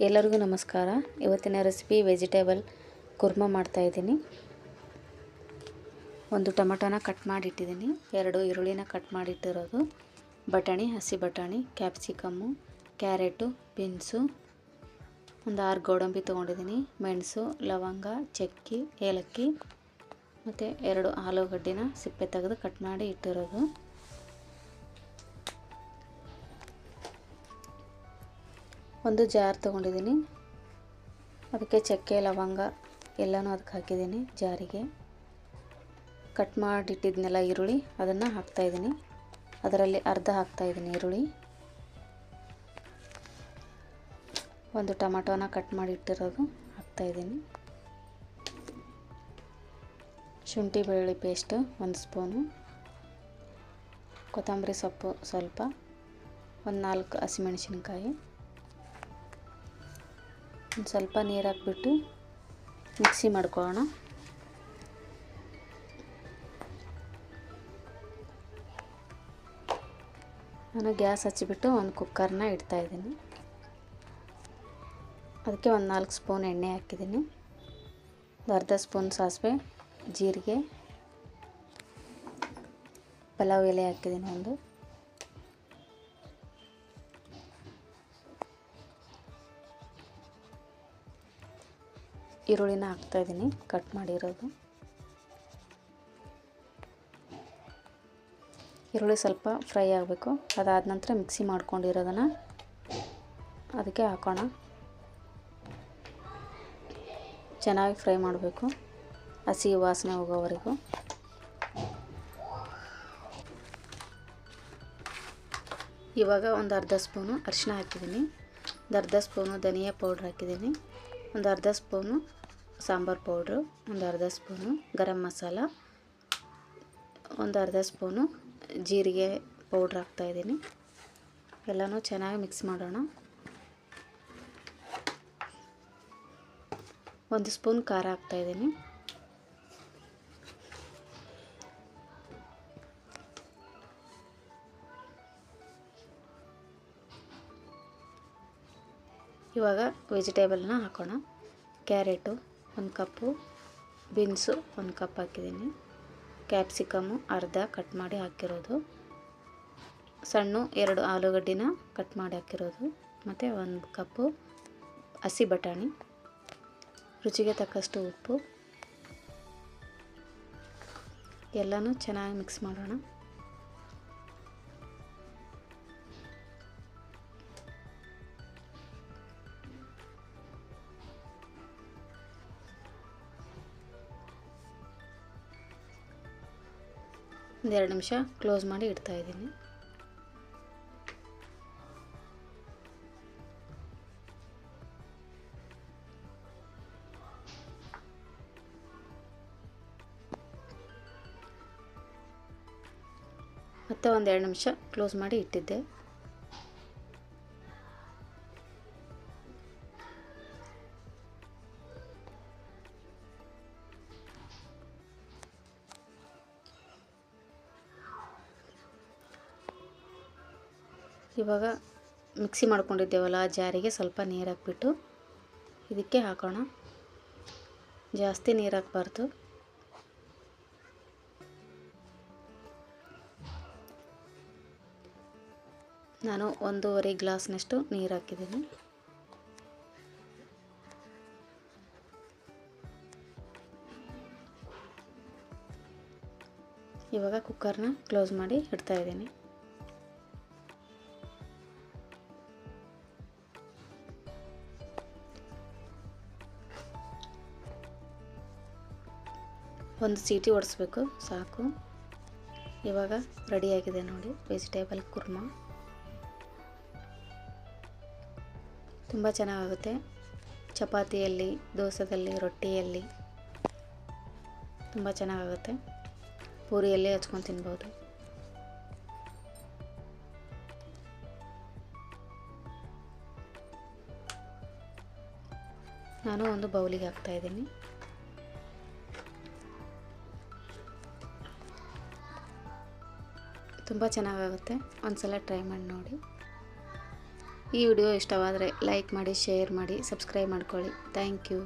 ಎಲ್ಲರಿಗೂ ನಮಸ್ಕಾರ. ಇವತ್ತಿನ ರೆಸಿಪಿ ವೆಜಿಟೇಬಲ್ ಕುರ್ಮಾ ಮಾಡ್ತಾಯಿದ್ದೀನಿ ಒಂದು ಟೊಮೆಟೊನ ಕಟ್ ಮಾಡಿಟ್ಟಿದ್ದೀನಿ. ಎರಡು ಈರುಳ್ಳಿನ ಕಟ್ ಮಾಡಿಟ್ಟಿರೋದು. ಬಟಾಣಿ, ಹಸಿ ಬಟಾಣಿ ಕ್ಯಾಪ್ಸಿಕಮ್ಮು ಕ್ಯಾರೆಟು ಬೀನ್ಸು ಒಂದು ಆರು ಗೋಡಂಬಿ ತೊಗೊಂಡಿದ್ದೀನಿ. ಮೆಣಸು, ಲವಂಗ, ಚಕ್ಕಿ, ಏಲಕ್ಕಿ, ಮತ್ತು ಎರಡು ಆಲೂಗಡ್ಡಿನ ಸಿಪ್ಪೆ ತೆಗೆದು ಕಟ್ ಮಾಡಿ ಇಟ್ಟಿರೋದು. ಒಂದು ಜಾರ್ ತೊಗೊಂಡಿದ್ದೀನಿ. ಅದಕ್ಕೆ ಚಕ್ಕೆ, ಲವಂಗ ಎಲ್ಲನೂ ಅದಕ್ಕೆ ಹಾಕಿದ್ದೀನಿ ಜಾರಿಗೆ. ಕಟ್ ಮಾಡಿಟ್ಟಿದ್ನೆಲ್ಲ ಈರುಳ್ಳಿ, ಅದನ್ನು ಹಾಕ್ತಾಯಿದ್ದೀನಿ ಅದರಲ್ಲಿ ಅರ್ಧ ಹಾಕ್ತಾಯಿದ್ದೀನಿ ಈರುಳ್ಳಿ. ಒಂದು ಟೊಮೆಟೊನ ಕಟ್ ಮಾಡಿಟ್ಟಿರೋದು ಹಾಕ್ತಾಯಿದ್ದೀನಿ ಶುಂಠಿ ಬೆಳ್ಳುಳ್ಳಿ ಪೇಸ್ಟು ಒಂದು ಸ್ಪೂನು. ಕೊತ್ತಂಬರಿ ಸೊಪ್ಪು ಸ್ವಲ್ಪ. ಒಂದು ನಾಲ್ಕು ಹಸಿಮೆಣಸಿನ್ಕಾಯಿ. ಒಂದು ಸ್ವಲ್ಪ ನೀರು ಹಾಕ್ಬಿಟ್ಟು ಮಿಕ್ಸಿ ಮಾಡ್ಕೊಳ್ಳೋಣ. ನಾನು ಗ್ಯಾಸ್ ಹಚ್ಚಿಬಿಟ್ಟು ಒಂದು ಕುಕ್ಕರ್ನ ಇಡ್ತಾಯಿದ್ದೀನಿ ಅದಕ್ಕೆ ಒಂದು ನಾಲ್ಕು ಸ್ಪೂನ್ ಎಣ್ಣೆ ಹಾಕಿದ್ದೀನಿ. ಅರ್ಧ ಸ್ಪೂನ್ ಸಾಸಿವೆ, ಜೀರಿಗೆ, ಪಲಾವ್ ಎಲೆ ಹಾಕಿದ್ದೀನಿ ಒಂದು. ಈರುಳ್ಳಿನ ಹಾಕ್ತಾಯಿದ್ದೀನಿ ಕಟ್ ಮಾಡಿರೋದು. ಈರುಳ್ಳಿ ಸ್ವಲ್ಪ ಫ್ರೈ ಆಗಬೇಕು. ಅದಾದ ನಂತರ ಮಿಕ್ಸಿ ಮಾಡ್ಕೊಂಡಿರೋದನ್ನು ಅದಕ್ಕೆ ಹಾಕೋಣ. ಚೆನ್ನಾಗಿ ಫ್ರೈ ಮಾಡಬೇಕು, ಹಸಿ ವಾಸನೆ ಹೋಗೋವರೆಗೂ. ಇವಾಗ ಒಂದು ಅರ್ಧ ಸ್ಪೂನು ಅರಿಶಿನ ಹಾಕಿದ್ದೀನಿ. ಒಂದು ಅರ್ಧ ಸ್ಪೂನು ಧನಿಯಾ ಪೌಡ್ರ್ ಹಾಕಿದ್ದೀನಿ. ಒಂದು ಅರ್ಧ ಸ್ಪೂನು ಸಾಂಬಾರು ಪೌಡ್ರು, ಒಂದು ಅರ್ಧ ಸ್ಪೂನು ಗರಂ ಮಸಾಲ, ಒಂದು ಅರ್ಧ ಸ್ಪೂನು ಜೀರಿಗೆ ಪೌಡ್ರ್ ಹಾಕ್ತಾಯಿದ್ದೀನಿ ಎಲ್ಲನೂ ಚೆನ್ನಾಗಿ ಮಿಕ್ಸ್ ಮಾಡೋಣ. ಒಂದು ಸ್ಪೂನ್ ಖಾರ ಹಾಕ್ತಾಯಿದ್ದೀನಿ ಇವಾಗ ವೆಜಿಟೇಬಲ್ನ ಹಾಕೋಣ. ಕ್ಯಾರೆಟು ಒಂದು ಕಪ್ಪು, ಬೀನ್ಸು ಒಂದು ಕಪ್ ಹಾಕಿದ್ದೀನಿ. ಕ್ಯಾಪ್ಸಿಕಮ್ಮು ಅರ್ಧ ಕಟ್ ಮಾಡಿ ಹಾಕಿರೋದು. ಸಣ್ಣ ಎರಡು ಆಲೂಗಡ್ಡಿನ ಕಟ್ ಮಾಡಿ ಹಾಕಿರೋದು. ಮತ್ತು ಒಂದು ಕಪ್ಪು ಹಸಿ ಬಟಾಣಿ. ರುಚಿಗೆ ತಕ್ಕಷ್ಟು ಉಪ್ಪು. ಎಲ್ಲನೂ ಚೆನ್ನಾಗಿ ಮಿಕ್ಸ್ ಮಾಡೋಣ. ಒಂದೆರಡು ನಿಮಿಷ ಕ್ಲೋಸ್ ಮಾಡಿ ಇಡ್ತಾ ಇದ್ದೀನಿ. ಮತ್ತೆ ಒಂದೆರಡು ನಿಮಿಷ ಕ್ಲೋಸ್ ಮಾಡಿ ಇಟ್ಟಿದ್ದೆ. ಇವಾಗ ಮಿಕ್ಸಿ ಮಾಡ್ಕೊಂಡಿದ್ದೇವಲ್ಲ ಆ ಜಾರಿಗೆ ಸ್ವಲ್ಪ ನೀರು ಹಾಕ್ಬಿಟ್ಟು ಇದಕ್ಕೆ ಹಾಕೋಣ. ಜಾಸ್ತಿ ನೀರು ಹಾಕ್ಬಾರ್ದು. ನಾನು ಒಂದೂವರೆ ಗ್ಲಾಸ್ನಷ್ಟು ನೀರು ಹಾಕಿದ್ದೀನಿ. ಇವಾಗ ಕುಕ್ಕರ್ನ ಕ್ಲೋಸ್ ಮಾಡಿ ಇಡ್ತಾ ಒಂದು ಸೀಟಿ ಒಡಿಸ್ಬೇಕು ಸಾಕು. ಇವಾಗ ರೆಡಿಯಾಗಿದೆ ನೋಡಿ ವೆಜಿಟೇಬಲ್ ಕುರ್ಮಾ. ತುಂಬ ಚೆನ್ನಾಗುತ್ತೆ ಚಪಾತಿಯಲ್ಲಿ, ದೋಸೆದಲ್ಲಿ, ರೊಟ್ಟಿಯಲ್ಲಿ ತುಂಬ ಚೆನ್ನಾಗುತ್ತೆ ಪೂರಿಯಲ್ಲಿ ಹಚ್ಕೊಂಡು ತಿನ್ಬೋದು. ನಾನು ಒಂದು ಬೌಲಿಗೆ ಹಾಕ್ತಾಯಿದ್ದೀನಿ ತುಂಬ ಚೆನ್ನಾಗಾಗುತ್ತೆ. ಒಂದು ಸಲ ಟ್ರೈ ಮಾಡಿ ನೋಡಿ. ಈ ವಿಡಿಯೋ ಇಷ್ಟವಾದರೆ ಲೈಕ್ ಮಾಡಿ, ಶೇರ್ ಮಾಡಿ, ಸಬ್ಸ್ಕ್ರೈಬ್ ಮಾಡ್ಕೊಳ್ಳಿ. Thank you.